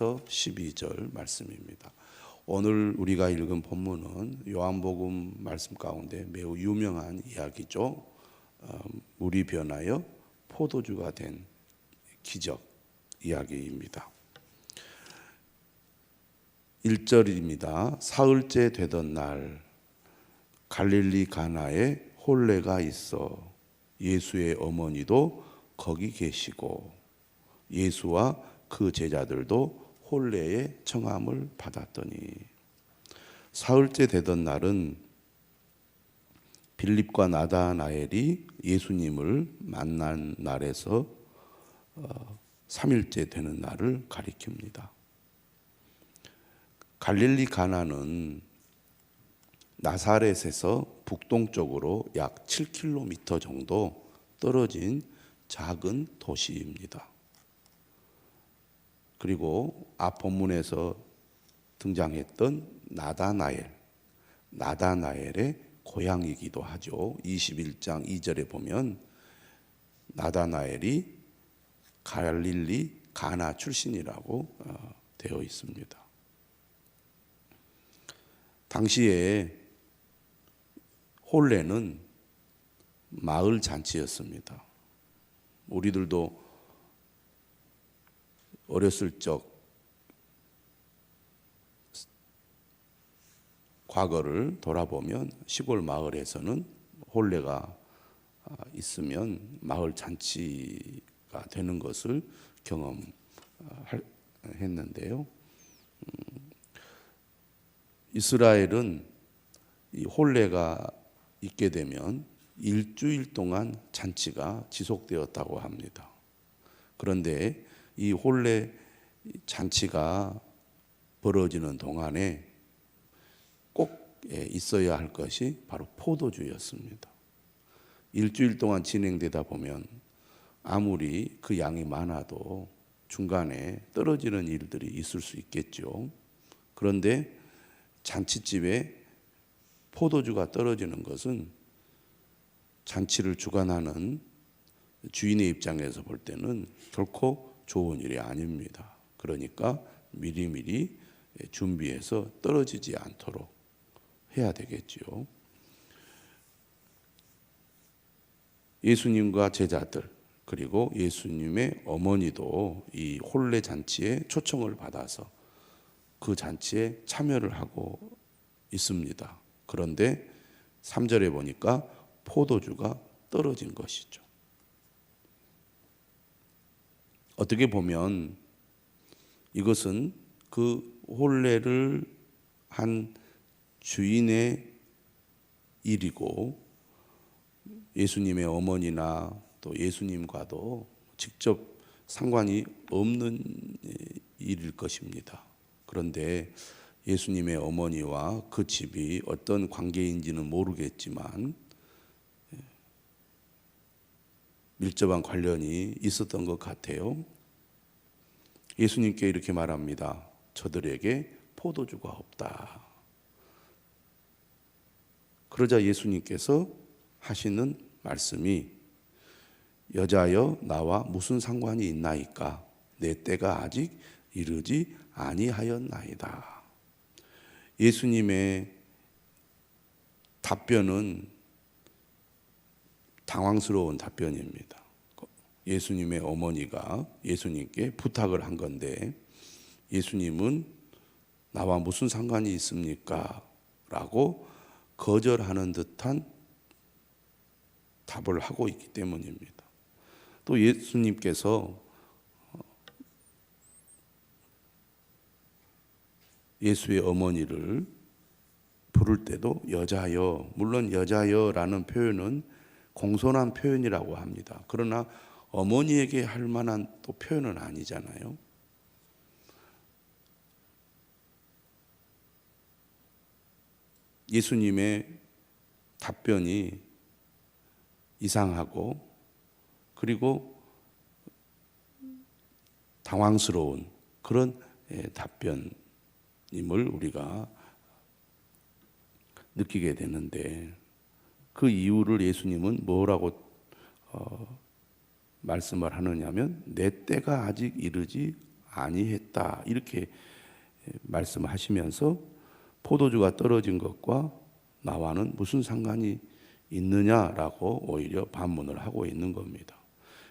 12절 말씀입니다. 오늘 우리가 읽은 본문은 요한복음 말씀 가운데 매우 유명한 이야기죠. 어, 물이 변하여 포도주가 된 기적 이야기입니다. 1절입니다. 사흘째 되던 날 갈릴리 가나에 혼례가 있어 예수의 어머니도 거기 계시고 예수와 그 제자들도 혼례의 청함을 받았더니 사흘째 되던 날은 빌립과 나다나엘이 예수님을 만난 날에서 어, 3일째 되는 날을 가리킵니다. 갈릴리 가나는 나사렛에서 북동쪽으로 약 7km 정도 떨어진 작은 도시입니다. 그리고 앞 본문에서 등장했던 나다나엘, 나다나엘의 고향이기도 하죠. 21장 2절에 보면 나다나엘이 갈릴리 가나 출신이라고 어, 되어 있습니다. 당시에 홀레는 마을 잔치였습니다. 우리들도 어렸을 적 과거를 돌아보면 시골 마을에서는 혼례가 있으면 마을 잔치가 되는 것을 경험했는데요. 음, 이스라엘은 이 혼례가 있게 되면 일주일 동안 잔치가 지속되었다고 합니다. 그런데 이 혼례 잔치가 벌어지는 동안에 꼭 있어야 할 것이 바로 포도주였습니다. 일주일 동안 진행되다 보면 아무리 그 양이 많아도 중간에 떨어지는 일들이 있을 수 있겠죠. 그런데 잔치집에 포도주가 떨어지는 것은 잔치를 주관하는 주인의 입장에서 볼 때는 결코 좋은 일이 아닙니다. 그러니까 미리미리 준비해서 떨어지지 않도록 해야 되겠지요. 예수님과 제자들 그리고 예수님의 어머니도 이 혼례 잔치에 초청을 받아서 그 잔치에 참여를 하고 있습니다. 그런데 3절에 보니까 포도주가 떨어진 것이죠. 어떻게 보면 이것은 그 혼례를 한 주인의 일이고 예수님의 어머니나 또 예수님과도 직접 상관이 없는 일일 것입니다. 그런데 예수님의 어머니와 그 집이 어떤 관계인지는 모르겠지만 밀접한 관련이 있었던 것 같아요. 예수님께 이렇게 말합니다. 저들에게 포도주가 없다. 그러자 예수님께서 하시는 말씀이 여자여 나와 무슨 상관이 있나이까 내 때가 아직 이르지 아니하였나이다. 예수님의 답변은 당황스러운 답변입니다. 예수님의 어머니가 예수님께 부탁을 한 건데 예수님은 나와 무슨 상관이 있습니까? 라고 거절하는 듯한 답을 하고 있기 때문입니다. 또 예수님께서 예수의 어머니를 부를 때도 여자여, 물론 여자여라는 표현은 공손한 표현이라고 합니다. 그러나 어머니에게 할 만한 또 표현은 아니잖아요. 예수님의 답변이 이상하고 그리고 당황스러운 그런 예, 답변 임을 우리가 느끼게 되는데 그 이유를 예수님은 뭐라고 어, 말씀을 하느냐면 내 때가 아직 이르지 아니했다. 이렇게 말씀하시면서 포도주가 떨어진 것과 나와는 무슨 상관이 있느냐라고 오히려 반문을 하고 있는 겁니다.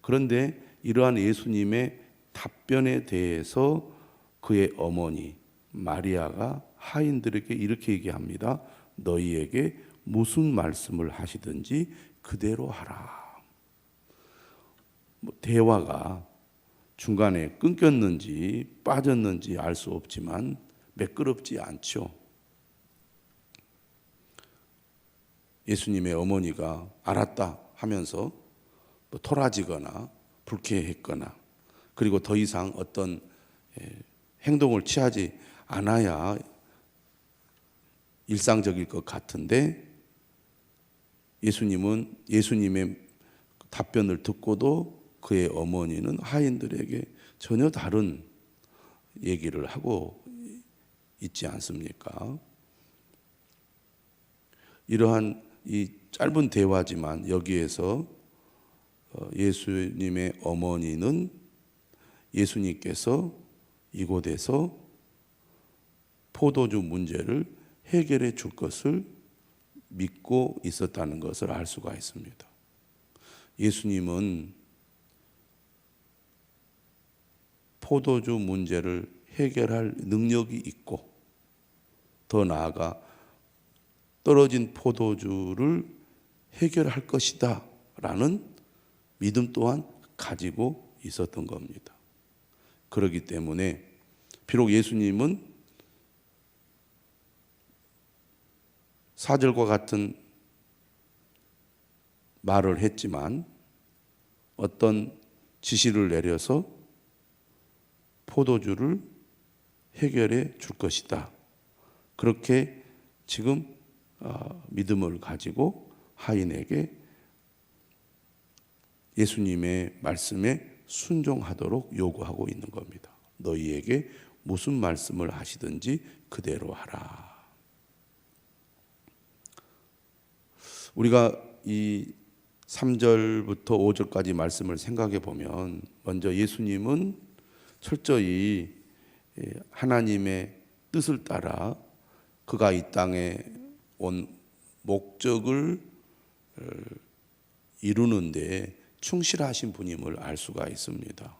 그런데 이러한 예수님의 답변에 대해서 그의 어머니 마리아가 하인들에게 이렇게 얘기합니다. 너희에게 무슨 말씀을 하시든지 그대로 하라. 뭐 대화가 중간에 끊겼는지 빠졌는지 알 수 없지만 매끄럽지 않죠. 예수님의 어머니가 알았다 하면서 뭐 토라지거나 불쾌했거나 그리고 더 이상 어떤 예, 행동을 취하지 않아야 일상적일 것 같은데 예수님은 예수님의 답변을 듣고도 그의 어머니는 하인들에게 전혀 다른 얘기를 하고 있지 않습니까? 이러한 이 짧은 대화지만 여기에서 어, 예수님의 어머니는 예수님께서 이곳에서 포도주 문제를 해결해 줄 것을 믿고 있었다는 것을 알 수가 있습니다. 예수님은 포도주 문제를 해결할 능력이 있고 더 나아가 떨어진 포도주를 해결할 것이다 라는 믿음 또한 가지고 있었던 겁니다. 그렇기 때문에 비록 예수님은 사절과 같은 말을 했지만 어떤 지시를 내려서 포도주를 해결해 줄 것이다. 그렇게 지금 어, 믿음을 가지고 하인에게 예수님의 말씀에 순종하도록 요구하고 있는 겁니다. 너희에게 무슨 말씀을 하시든지 그대로 하라. 우리가 이 3절부터 5절까지 말씀을 생각해 보면 먼저 예수님은 철저히 예, 하나님의 뜻을 따라 그가 이 땅에 온 목적을 어, 이루는데 충실하신 분임을 알 수가 있습니다.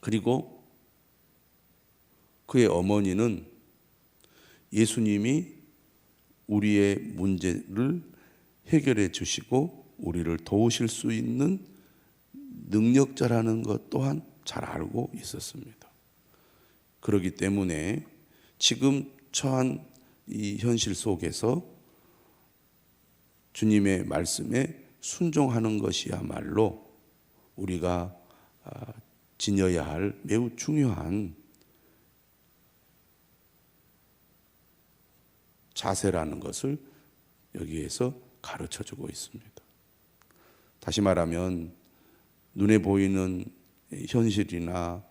그리고 그의 어머니는 예수님이 우리의 문제를 해결해 주시고 우리를 도우실 수 있는 능력자라는 것 또한 잘 알고 있었습니다. 그렇기 때문에 지금 처한 이 현실 속에서 주님의 말씀에 순종하는 것이야말로 우리가 아, 지녀야 할 매우 중요한 자세라는 것을 여기에서 가르쳐 주고 있습니다. 다시 말하면 눈에 보이는 현실이나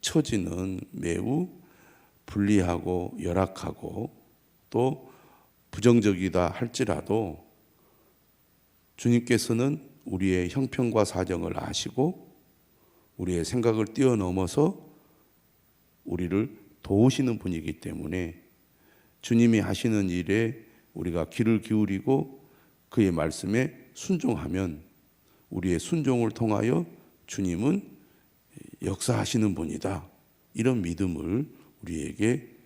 처지는 매우 불리하고 열악하고 또 부정적이다 할지라도 주님께서는 우리의 형편과 사정을 아시고 우리의 생각을 뛰어넘어서 우리를 도우시는 분이기 때문에 주님이 하시는 일에 우리가 귀를 기울이고 그의 말씀에 순종하면 우리의 순종을 통하여 주님은 역사하시는 분이다. 이런 믿음을 우리에게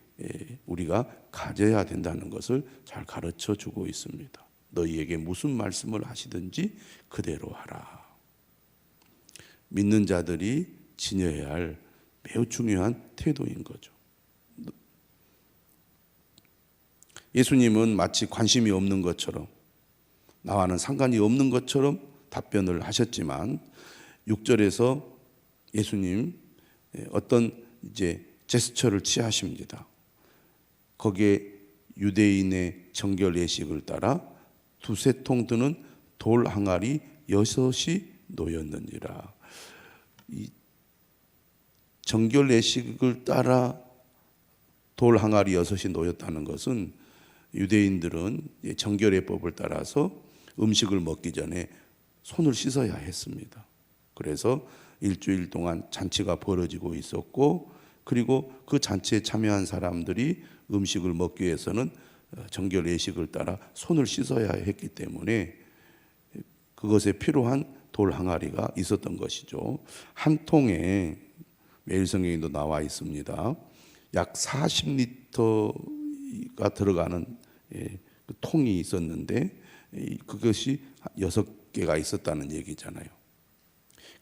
우리가 가져야 된다는 것을 잘 가르쳐 주고 있습니다. 너희에게 무슨 말씀을 하시든지 그대로 하라. 믿는 자들이 지녀야 할 매우 중요한 태도인 거죠. 예수님은 마치 관심이 없는 것처럼 나와는 상관이 없는 것처럼 답변을 하셨지만 6절에서 예수님 어떤 이제 제스처를 취하십니다. 거기에 유대인의 정결 예식을 따라 두세 통 드는 돌 항아리 여섯이 놓였느니라. 이 정결 예식을 따라 돌 항아리 여섯이 놓였다는 것은 유대인들은 정결의법을 따라서 음식을 먹기 전에 손을 씻어야 했습니다. 그래서 일주일 동안 잔치가 벌어지고 있었고 그리고 그 잔치에 참여한 사람들이 음식을 먹기 위해서는 어, 정결 예식을 따라 손을 씻어야 했기 때문에 그것에 필요한 돌 항아리가 있었던 것이죠. 한 통에 매일 성경에도 나와 있습니다. 약 40리터가 들어가는 예, 그 통이 있었는데 이- 그것이 여섯 개가 있었다는 얘기잖아요.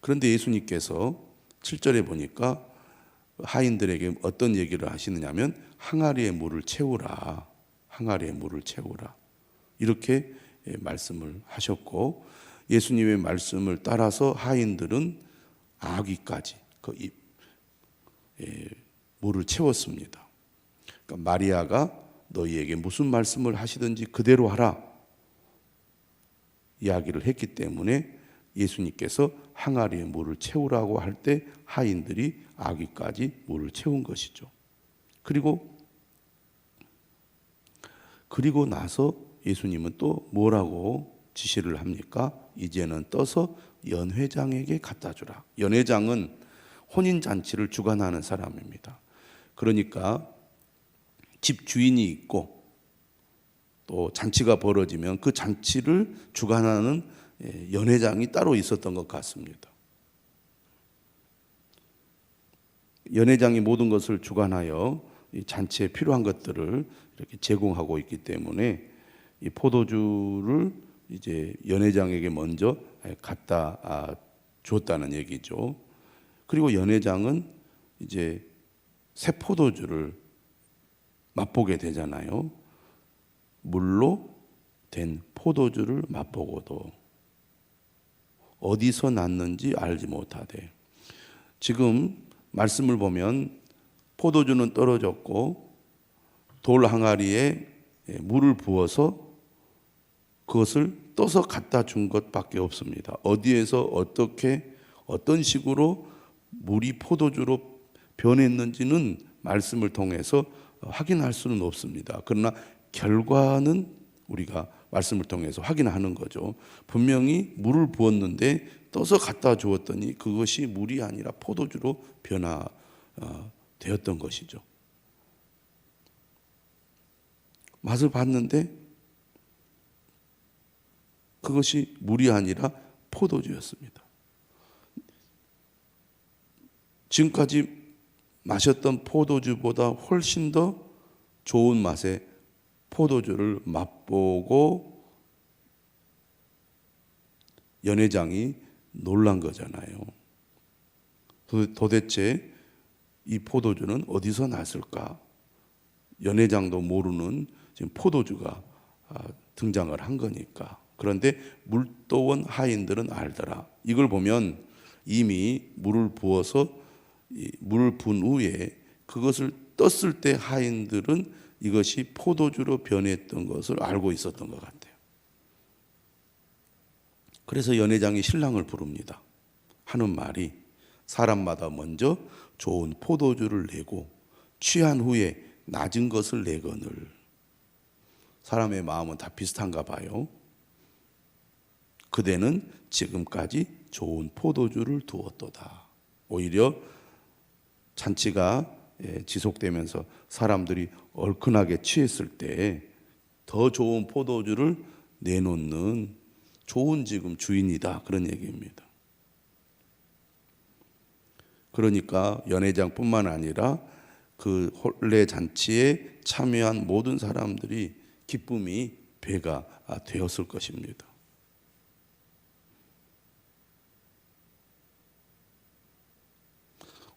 그런데 예수님께서 7절에 보니까 하인들에게 어떤 얘기를 하시느냐면 항아리에 물을 채우라. 항아리에 물을 채우라. 이렇게 예, 말씀을 하셨고 예수님의 말씀을 따라서 하인들은 아기까지 그 입, 예, 물을 채웠습니다. 그러니까 마리아가 너희에게 무슨 말씀을 하시든지 그대로 하라 이야기를 했기 때문에 예수님께서 항아리에 물을 채우라고 할 때 하인들이 아기까지 물을 채운 것이죠. 그리고 그리고 나서 예수님은 또 뭐라고 지시를 합니까? 이제는 떠서 연회장에게 갖다 주라. 연회장은 혼인 잔치를 주관하는 사람입니다. 그러니까 집 주인이 있고 또 잔치가 벌어지면 그 잔치를 주관하는 예, 연회장이 따로 있었던 것 같습니다. 연회장이 모든 것을 주관하여 이 잔치에 필요한 것들을 이렇게 제공하고 있기 때문에 이 포도주를 이제 연회장에게 먼저 갖다 아, 줬다는 얘기죠. 그리고 연회장은 이제 새 포도주를 맛보게 되잖아요. 물로 된 포도주를 맛보고도 어디서 났는지 알지 못하되 지금 말씀을 보면 포도주는 떨어졌고 돌 항아리에 물을 부어서 그것을 떠서 갖다 준 것밖에 없습니다. 어디에서 어떻게 어떤 식으로 물이 포도주로 변했는지는 말씀을 통해서 확인할 수는 없습니다. 그러나 결과는 우리가 말씀을 통해서 확인하는 거죠. 분명히 물을 부었는데 떠서 갖다 주었더니 그것이 물이 아니라 포도주로 변화되었던 것이죠. 맛을 봤는데 그것이 물이 아니라 포도주였습니다. 지금까지 마셨던 포도주보다 훨씬 더 좋은 맛의 포도주를 맛보고 연회장이 놀란 거잖아요. 도대체 이 포도주는 어디서 났을까? 연회장도 모르는 지금 포도주가 아, 등장을 한 거니까. 그런데 물도원 하인들은 알더라. 이걸 보면 이미 물을 부어서 물을 분 후에 그것을 떴을 때 하인들은 이것이 포도주로 변했던 것을 알고 있었던 것 같아요. 그래서 연회장이 신랑을 부릅니다. 하는 말이 사람마다 먼저 좋은 포도주를 내고 취한 후에 낮은 것을 내거늘 사람의 마음은 다 비슷한가 봐요. 그대는 지금까지 좋은 포도주를 두었도다. 오히려 잔치가 예, 지속되면서 사람들이 얼큰하게 취했을 때 더 좋은 포도주를 내놓는 좋은 지금 주인이다 그런 얘기입니다. 그러니까 연회장뿐만 아니라 그 혼례 잔치에 참여한 모든 사람들이 기쁨이 배가 되었을 것입니다.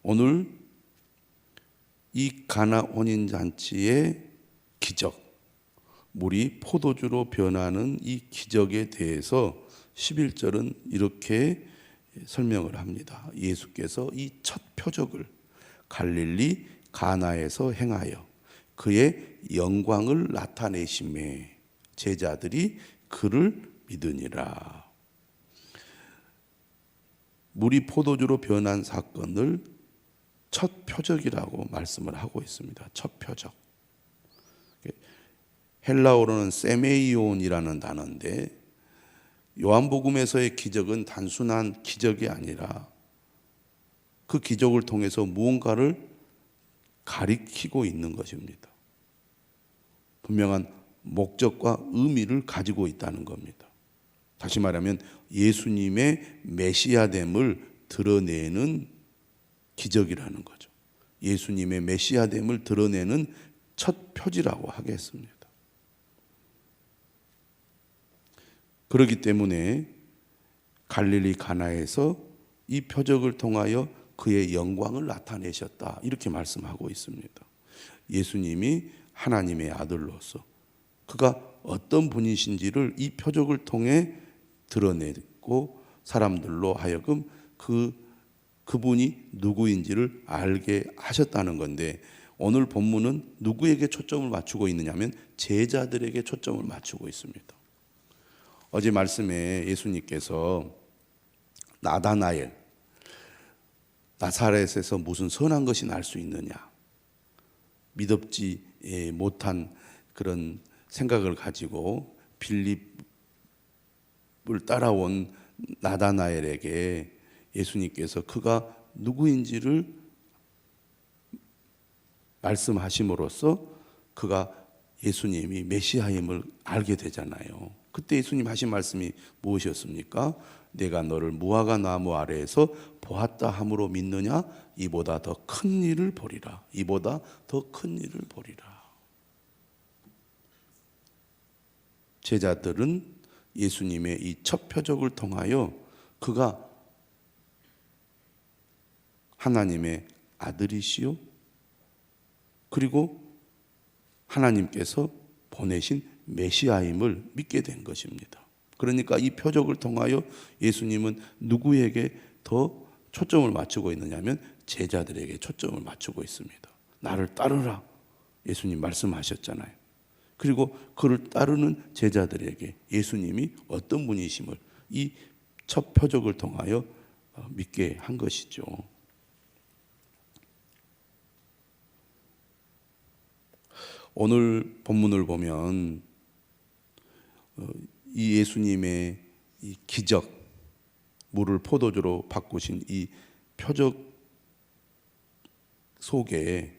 오늘 이 가나 혼인 잔치의 기적, 물이 포도주로 변하는 이 기적에 대해서 11절은 이렇게 설명을 합니다. 예수께서 이 첫 표적을 갈릴리 가나에서 행하여 그의 영광을 나타내심에 제자들이 그를 믿으니라. 물이 포도주로 변한 사건을 첫 표적이라고 말씀을 하고 있습니다. 첫 표적. 헬라어로는 세메이온이라는 단어인데 요한복음에서의 기적은 단순한 기적이 아니라 그 기적을 통해서 무언가를 가리키고 있는 것입니다. 분명한 목적과 의미를 가지고 있다는 겁니다. 다시 말하면 예수님의 메시아됨을 드러내는 기적이라는 거죠. 예수님의 메시아됨을 드러내는 첫 표지라고 하겠습니다. 그렇기 때문에 갈릴리 가나에서 이 표적을 통하여 그의 영광을 나타내셨다. 이렇게 말씀하고 있습니다. 예수님이 하나님의 아들로서 그가 어떤 분이신지를 이 표적을 통해 드러내고 사람들로 하여금 그 그분이 누구인지를 알게 하셨다는 건데 오늘 본문은 누구에게 초점을 맞추고 있느냐면 제자들에게 초점을 맞추고 있습니다. 어제 말씀에 예수님께서 나다나엘 나사렛에서 무슨 선한 것이 날 수 있느냐 믿업지 못한 그런 생각을 가지고 빌립을 따라온 나다나엘에게 예수님께서 그가 누구인지를 말씀하심으로써 그가 예수님이 메시아임을 알게 되잖아요. 그때 예수님 하신 말씀이 무엇이었습니까? 내가 너를 무화과 나무 아래에서 보았다 함으로 믿느냐? 이보다 더 큰 일을 보리라. 이보다 더 큰 일을 보리라. 제자들은 예수님의 이 첫 표적을 통하여 그가 하나님의 아들이시요. 그리고 하나님께서 보내신 메시아임을 믿게 된 것입니다. 그러니까 이 표적을 통하여 예수님은 누구에게 더 초점을 맞추고 있느냐면 제자들에게 초점을 맞추고 있습니다. 나를 따르라. 예수님 말씀하셨잖아요. 그리고 그를 따르는 제자들에게 예수님이 어떤 분이심을 이 첫 표적을 통하여 어, 믿게 한 것이죠. 오늘 본문을 보면 어, 이 예수님의 이 기적 물을 포도주로 바꾸신 이 표적 속에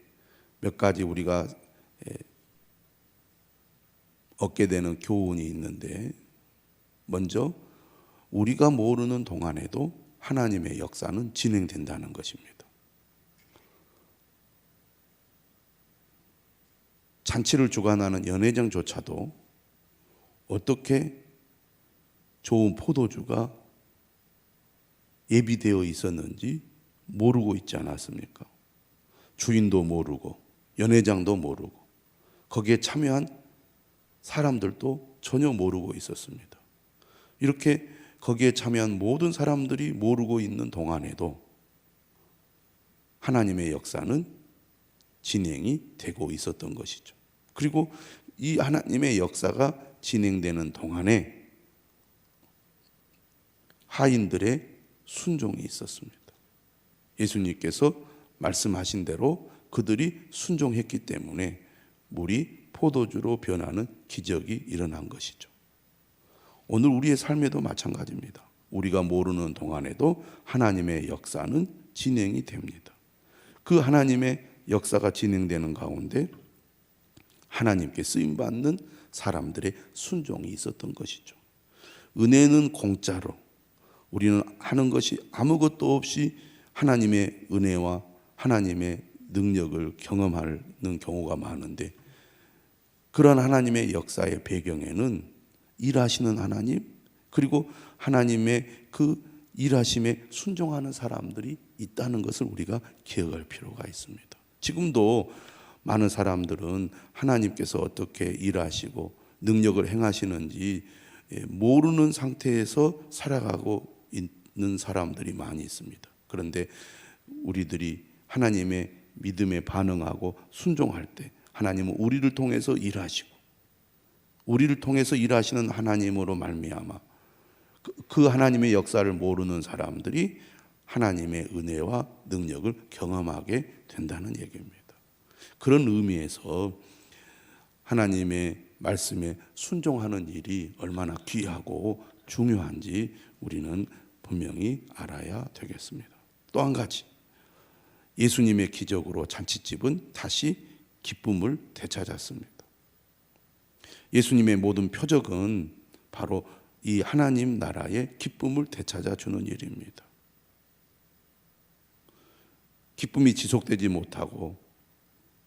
몇 가지 우리가 얻게 되는 교훈이 있는데 먼저 우리가 모르는 동안에도 하나님의 역사는 진행된다는 것입니다. 잔치를 주관하는 연회장조차도 어떻게 좋은 포도주가 예비되어 있었는지 모르고 있지 않았습니까? 주인도 모르고 연회장도 모르고 거기에 참여한 사람들도 전혀 모르고 있었습니다. 이렇게 거기에 참여한 모든 사람들이 모르고 있는 동안에도 하나님의 역사는 진행이 되고 있었던 것이죠. 그리고 이 하나님의 역사가 진행되는 동안에 하인들의 순종이 있었습니다. 예수님께서 말씀하신 대로 그들이 순종했기 때문에 물이 포도주로 변하는 기적이 일어난 것이죠. 오늘 우리의 삶에도 마찬가지입니다. 우리가 모르는 동안에도 하나님의 역사는 진행이 됩니다. 그 하나님의 역사가 진행되는 가운데 하나님께 쓰임 받는 사람들의 순종이 있었던 것이죠. 은혜는 공짜로 우리는 하는 것이 아무것도 없이 하나님의 은혜와 하나님의 능력을 경험하는 경우가 많은데 그런 하나님의 역사의 배경에는 일하시는 하나님 그리고 하나님의 그 일하심에 순종하는 사람들이 있다는 것을 우리가 기억할 필요가 있습니다. 지금도 많은 사람들은 하나님께서 어떻게 일하시고 능력을 행하시는지 예, 모르는 상태에서 살아가고 있는 사람들이 많이 있습니다. 그런데 우리들이 하나님의 믿음에 반응하고 순종할 때 하나님은 우리를 통해서 일하시고 우리를 통해서 일하시는 하나님으로 말미암아 그, 그 하나님의 역사를 모르는 사람들이 하나님의 은혜와 능력을 경험하게 된다는 얘기입니다. 그런 의미에서 하나님의 말씀에 순종하는 일이 얼마나 귀하고 중요한지 우리는 분명히 알아야 되겠습니다. 또 한 가지. 예수님의 기적으로 잔치집은 다시 기쁨을 되찾았습니다. 예수님의 모든 표적은 바로 이 하나님 나라의 기쁨을 되찾아 주는 일입니다. 기쁨이 지속되지 못하고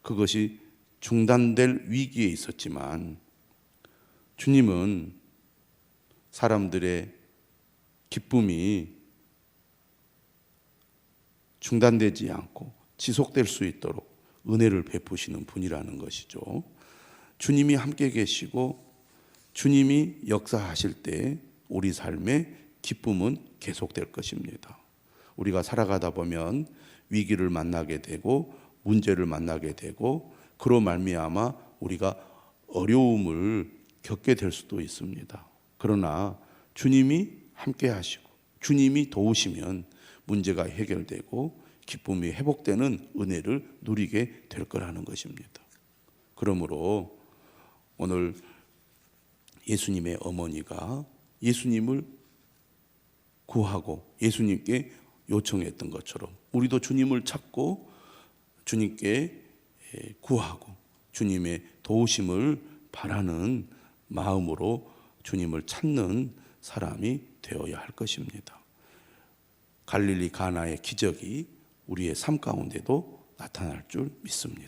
그것이 중단될 위기에 있었지만 주님은 사람들의 기쁨이 중단되지 않고 지속될 수 있도록 은혜를 베푸시는 분이라는 것이죠. 주님이 함께 계시고 주님이 역사하실 때 우리 삶의 기쁨은 계속될 것입니다. 우리가 살아가다 보면 위기를 만나게 되고 문제를 만나게 되고 그로 말미암아 우리가 어려움을 겪게 될 수도 있습니다. 그러나 주님이 함께 하시고 주님이 도우시면 문제가 해결되고 기쁨이 회복되는 은혜를 누리게 될 거라는 것입니다. 그러므로 오늘 예수님의 어머니가 예수님을 구하고 예수님께 요청했던 것처럼 우리도 주님을 찾고 주님께 구하고 주님의 도우심을 바라는 마음으로 주님을 찾는 사람이 되어야 할 것입니다. 갈릴리 가나의 기적이 우리의 삶 가운데도 나타날 줄 믿습니다.